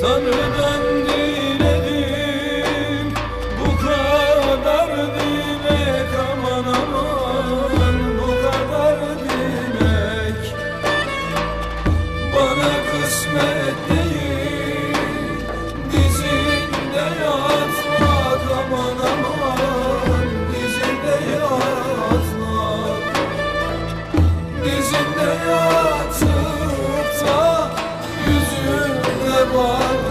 Tanrı'dan diledim one.